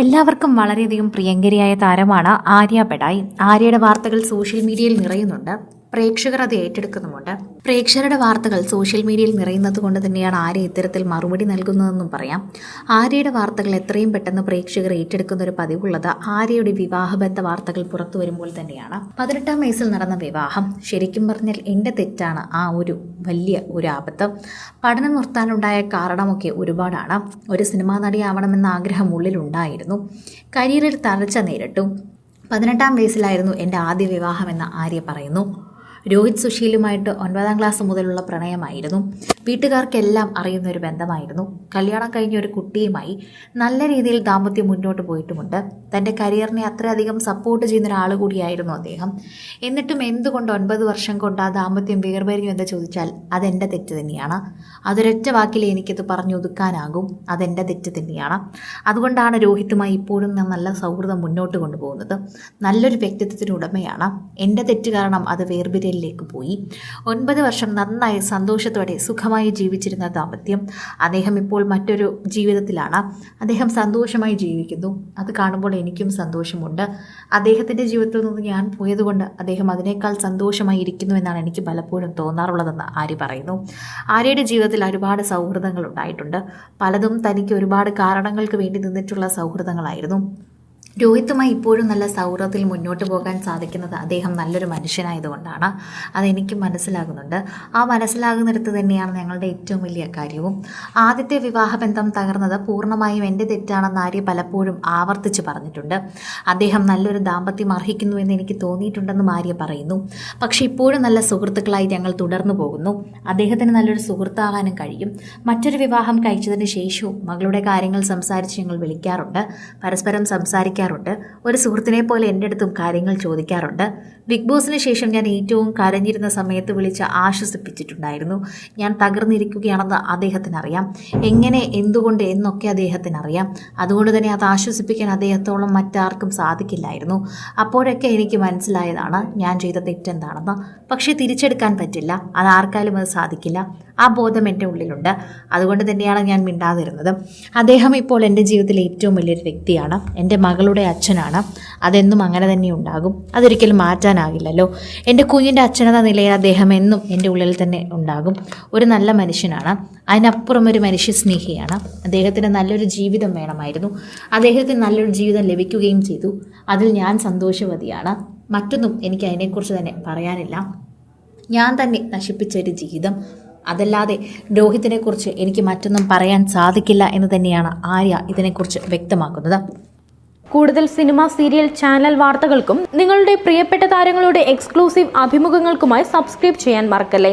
എല്ലാവർക്കും വളരെയധികം പ്രിയങ്കരിയായ താരമാണ് ആര്യ ബെഡായി ആര്യയുടെ വാർത്തകൾ സോഷ്യൽ മീഡിയയിൽ നിറയുന്നുണ്ട്. പ്രേക്ഷകർ അത് ഏറ്റെടുക്കുന്നുമുണ്ട്. പ്രേക്ഷകരുടെ വാർത്തകൾ സോഷ്യൽ മീഡിയയിൽ നിറയുന്നത് കൊണ്ട് തന്നെയാണ് ആര്യ ഇത്തരത്തിൽ മറുപടി നൽകുന്നതെന്നും പറയാം. ആര്യയുടെ വാർത്തകൾ എത്രയും പെട്ടെന്ന് പ്രേക്ഷകർ ഏറ്റെടുക്കുന്ന ഒരു പതിവുള്ളത് ആര്യയുടെ വിവാഹബന്ധ വാർത്തകൾ പുറത്തു വരുമ്പോൾ തന്നെയാണ്. പതിനെട്ടാം വയസ്സിൽ നടന്ന വിവാഹം ശരിക്കും പറഞ്ഞാൽ എന്റെ തെറ്റാണ്. ആ ഒരു വലിയ ഒരു ആപത്ത് പഠനം നിർത്താനുണ്ടായ കാരണമൊക്കെ ഒരുപാടാണ്. ഒരു സിനിമാ നടിയാവണമെന്ന ആഗ്രഹം ഉള്ളിലുണ്ടായിരുന്നു. കരിയറിൽ തളർച്ച നേരിട്ടു. പതിനെട്ടാം വയസ്സിലായിരുന്നു എന്റെ ആദ്യ വിവാഹമെന്ന് ആര്യ പറയുന്നു. രോഹിത് സുശീലുമായിട്ട് ഒൻപതാം ക്ലാസ് മുതലുള്ള പ്രണയമായിരുന്നു. വീട്ടുകാർക്കെല്ലാം അറിയുന്ന ഒരു ബന്ധമായിരുന്നു. കല്യാണം കഴിഞ്ഞ ഒരു കുട്ടിയുമായി നല്ല രീതിയിൽ ദാമ്പത്യം മുന്നോട്ട് പോയിട്ടുമുണ്ട്. തന്റെ കരിയറിനെ അത്രയധികം സപ്പോർട്ട് ചെയ്യുന്ന ഒരാൾ കൂടിയായിരുന്നു അദ്ദേഹം. എന്നിട്ടും എന്തുകൊണ്ട് ഒൻപത് വർഷം കൊണ്ട് ആ ദാമ്പത്യം വേർപരിഞ്ഞു എന്ന് ചോദിച്ചാൽ അതെന്റെ തെറ്റ് തന്നെയാണ്. അതൊരൊറ്റ വാക്കിൽ എനിക്കത് പറഞ്ഞൊതുക്കാനാകും അതെന്റെ തെറ്റ് തന്നെയാണ്. അതുകൊണ്ടാണ് രോഹിത്തുമായി ഇപ്പോഴും ഞാൻ നല്ല സൗഹൃദം മുന്നോട്ട് കൊണ്ടുപോകുന്നത്. നല്ലൊരു വ്യക്തിത്വത്തിന് ഉടമയാണ്. എന്റെ തെറ്റ് കാരണം അത് വേർപിരലിലേക്ക് പോയി. ഒൻപത് വർഷം നന്നായി സന്തോഷത്തോടെ സുഖമായി ജീവിച്ചിരുന്ന ദാമ്പത്യം അദ്ദേഹം ഇപ്പോൾ മറ്റൊരു ജീവിതത്തിലാണ്. അദ്ദേഹം സന്തോഷമായി ജീവിക്കുന്നു. അത് കാണുമ്പോൾ എനിക്കും സന്തോഷമുണ്ട്. അദ്ദേഹത്തിന്റെ ജീവിതത്തിൽ നിന്ന് ഞാൻ പോയതുകൊണ്ട് അദ്ദേഹം അതിനേക്കാൾ സന്തോഷമായി ഇരിക്കുന്നു എന്നാണ് എനിക്ക് പലപ്പോഴും തോന്നാറുള്ളതെന്ന് ആര്യ പറയുന്നു. ആര്യയുടെ ജീവിതത്തിൽ ഒരുപാട് സൗഹൃദങ്ങൾ ഉണ്ടായിട്ടുണ്ട്. പലതും തനിക്ക് ഒരുപാട് കാരണങ്ങൾക്ക് വേണ്ടി നിന്നിട്ടുള്ള സൗഹൃദങ്ങളായിരുന്നു. രോഹിത്തുമായി ഇപ്പോഴും നല്ല സൗഹൃദത്തിൽ മുന്നോട്ട് പോകാൻ സാധിക്കുന്നത് അദ്ദേഹം നല്ലൊരു മനുഷ്യനായതുകൊണ്ടാണ്. അതെനിക്ക് മനസ്സിലാകുന്നുണ്ട്. ആ മനസ്സിലാകുന്നിടത്ത് തന്നെയാണ് ഞങ്ങളുടെ ഏറ്റവും വലിയ കാര്യവും. ആദ്യത്തെ വിവാഹബന്ധം തകർന്നത് പൂർണമായും എന്റെ തെറ്റാണെന്ന് ആര്യ പലപ്പോഴും ആവർത്തിച്ച് പറഞ്ഞിട്ടുണ്ട്. അദ്ദേഹം നല്ലൊരു ദാമ്പത്യം അർഹിക്കുന്നു എന്ന് എനിക്ക് തോന്നിയിട്ടുണ്ടെന്നും ആര്യ പറയുന്നു. പക്ഷേ ഇപ്പോഴും നല്ല സുഹൃത്തുക്കളായി ഞങ്ങൾ തുടർന്നു പോകുന്നു. അദ്ദേഹത്തിന് നല്ലൊരു സുഹൃത്താകാനും കഴിയും. മറ്റൊരു വിവാഹം കഴിച്ചതിന് ശേഷവും മകളുടെ കാര്യങ്ങൾ സംസാരിച്ച് ഞങ്ങൾ വിളിക്കാറുണ്ട്. പരസ്പരം സംസാരിക്കാറുണ്ട് ഒരു സുഹൃത്തിനെ പോലെ എന്റെ അടുത്തും കാര്യങ്ങൾ ചോദിക്കാറുണ്ട്. ബിഗ് ബോസിന് ശേഷം ഞാൻ ഏറ്റവും കരഞ്ഞിരുന്ന സമയത്ത് വിളിച്ച് ആശ്വസിപ്പിച്ചിട്ടുണ്ടായിരുന്നു. ഞാൻ തകർന്നിരിക്കുകയാണെന്ന് അദ്ദേഹത്തിനറിയാം. എങ്ങനെ എന്തുകൊണ്ട് എന്നൊക്കെ അദ്ദേഹത്തിനറിയാം. അതുകൊണ്ട് തന്നെ അത് ആശ്വസിപ്പിക്കാൻ അദ്ദേഹത്തോളം മറ്റാർക്കും സാധിക്കില്ലായിരുന്നു. അപ്പോഴൊക്കെ എനിക്ക് മനസ്സിലായതാണ് ഞാൻ ചെയ്ത തെറ്റെന്താണെന്ന്. പക്ഷേ തിരിച്ചെടുക്കാൻ പറ്റില്ല. അത് ആർക്കാലും അത് സാധിക്കില്ല. ആ ബോധം എന്റെ ഉള്ളിലുണ്ട്. അതുകൊണ്ട് തന്നെയാണ് ഞാൻ മിണ്ടാതിരുന്നത്. അദ്ദേഹം ഇപ്പോൾ എന്റെ ജീവിതത്തിലെ ഏറ്റവും വലിയൊരു വ്യക്തിയാണ്. എന്റെ മകളുടെ അച്ഛനാണ്. അതെന്നും അങ്ങനെ തന്നെ ഉണ്ടാകും. അതൊരിക്കലും മാറ്റാനാകില്ലല്ലോ. എന്റെ കുഞ്ഞിന്റെ അച്ഛനെന്ന നിലയിൽ അദ്ദേഹം എന്നും എന്റെ ഉള്ളിൽ തന്നെ ഉണ്ടാകും. ഒരു നല്ല മനുഷ്യനാണ്. അതിനപ്പുറം ഒരു മനുഷ്യ സ്നേഹിയാണ്. അദ്ദേഹത്തിന് നല്ലൊരു ജീവിതം വേണമായിരുന്നു. അദ്ദേഹത്തിന് നല്ലൊരു ജീവിതം ലഭിക്കുകയും ചെയ്തു. അതിൽ ഞാൻ സന്തോഷവതിയാണ്. മറ്റൊന്നും എനിക്ക് അതിനെക്കുറിച്ച് തന്നെ പറയാനില്ല. ഞാൻ തന്നെ നശിപ്പിച്ച ഒരു ജീവിതം. അതല്ലാതെ രോഹിത്തിനെക്കുറിച്ച് എനിക്ക് മറ്റൊന്നും പറയാൻ സാധിക്കില്ല എന്ന് തന്നെയാണ് ആര്യ ഇതിനെക്കുറിച്ച് വ്യക്തമാക്കുന്നത്. കൂടുതൽ സിനിമ സീരിയൽ ചാനൽ വാർത്തകൾക്കും നിങ്ങളുടെ പ്രിയപ്പെട്ട താരങ്ങളുടെ എക്സ്ക്ലൂസീവ് അഭിമുഖങ്ങൾക്കുമായി സബ്സ്ക്രൈബ് ചെയ്യാൻ മറക്കല്ലേ?